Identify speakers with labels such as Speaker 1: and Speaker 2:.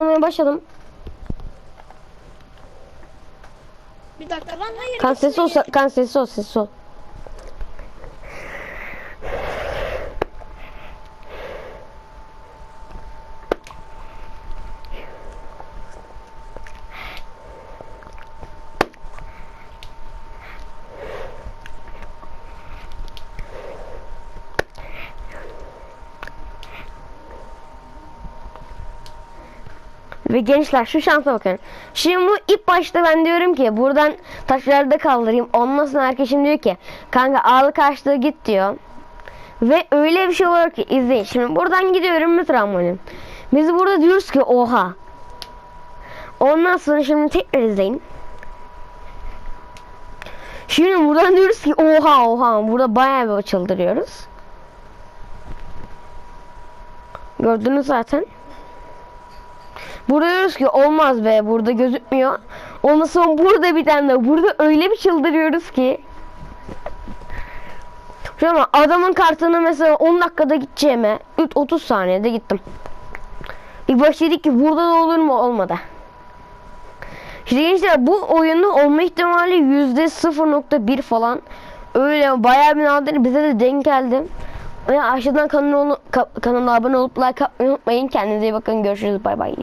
Speaker 1: Almaya başladım.
Speaker 2: Bir dakika lan hayır.
Speaker 1: Kan sesi ol, kan sesi ol, sesi ol. Ve gençler şu şansa bakın. Şimdi bu ilk başta ben diyorum ki buradan taşlarda kaldırayım. Ondan sonra herkesim diyor ki kanka ağlı karşılığı git diyor. Ve öyle bir şey var ki izleyin. Şimdi buradan gidiyorum mu trambolin. Biz burada diyoruz ki oha. Ondan sonra şimdi tekrar izleyin. Şimdi buradan diyoruz ki oha oha. Burada bayağı bir çıldırıyoruz. Gördünüz zaten. Burada diyoruz ki olmaz be burada gözükmüyor. Ondan sonra burada bir tane de burada öyle bir çıldırıyoruz ki. An adamın kartını mesela 10 dakikada gideceğime 3 30 saniyede gittim. İlk başta dedik ki burada da olur mu olmadı. İşte gençler bu oyunun olma ihtimali yüzde 0.1 falan. Öyle bayağı bir nadir bize de denk geldi. Ve aşağıdan kanala, kanala abone olup like atmayı unutmayın. Kendinize iyi bakın. Görüşürüz. Bay bay.